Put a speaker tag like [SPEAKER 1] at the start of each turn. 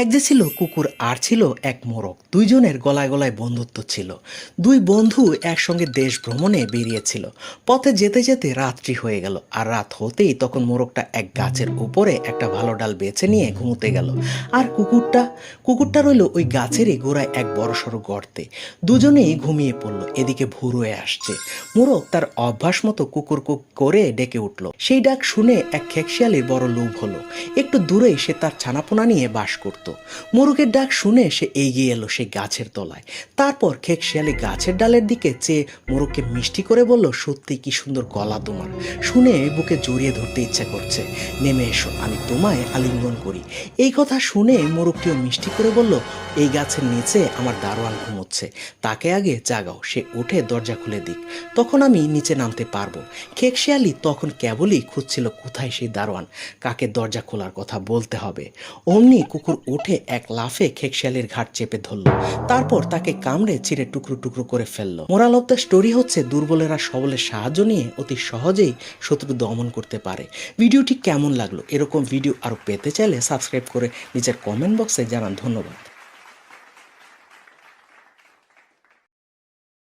[SPEAKER 1] এক যে ছিল, কুকুর, আর ছিল এক মোরগ। দুইজনের গলায় গলায় বন্ধুত্ব ছিল। দুই বন্ধু একসঙ্গে দেশ ভ্রমণে বেরিয়েছিল। পথে যেতে যেতে রাত্রি হয়ে গেল, আর রাত হতেই তখন মোরগটা এক গাছের উপরে একটা ভালো ডাল বেছে নিয়ে ঘুমোতে গেল। আর কুকুরটা কুকুরটা রইল ওই গাছেরই গোড়ায় এক বড়সড় গর্তে। দুজনেই ঘুমিয়ে পড়ল, এদিকে ভোর হয়ে আসছে। মোরগ তার অভ্যাস মতো কুকুর কুক করে ডেকে উঠল। সেই ডাক শুনে এক খেকশিয়ালির বড় লোভ হলো। একটু দূরেই সে তার ছানাপোনা নিয়ে বাস করত। মোরগের ডাক শুনে সে এগিয়ে এলো সেই গাছের তলায়। তারপর খেকশিয়ালি গাছের ডালের দিকে চেয়ে মোরগকে মিষ্টি করে বলল, সত্যি কি সুন্দর গলা তোমার? শুনে বুকে জড়িয়ে ধরতে ইচ্ছা করছে। নেমে এসো, আমি তোমায় আলিঙ্গন করি। এই কথা শুনে মোরগটিও মিষ্টি করে বলল, এই গাছের নিচে আমার দারোয়ান ঘুমোচ্ছে। তাকে আগে জাগাও, সে উঠে দরজা খুলে দিক। তখন আমি নিচে নামতে পারব। খেকশিয়ালি তখন কেবলই খুঁজছিল, কোথায় সেই দারোয়ান? কাকে দরজা খোলার কথা বলতে হবে? অমনি কুকুর উঠে এক লাফে খেকশিয়ালির ঘাট চেপে ধরল। তারপর তাকে কামড়ে চিরে টুকরো টুকরো করে ফেলল। মোরাল অব দ্য স্টোরি হচ্ছে দুর্বলেরা সবলের সাহায্য নিয়ে অতি সহজেই শত্রু দমন করতে পারে। ভিডিওটি কেমন লাগল এরকম ভিডিও আরও পেতে চাইলে সাবস্ক্রাইব করে নিজের কমেন্ট বক্সে জানান। ধন্যবাদ।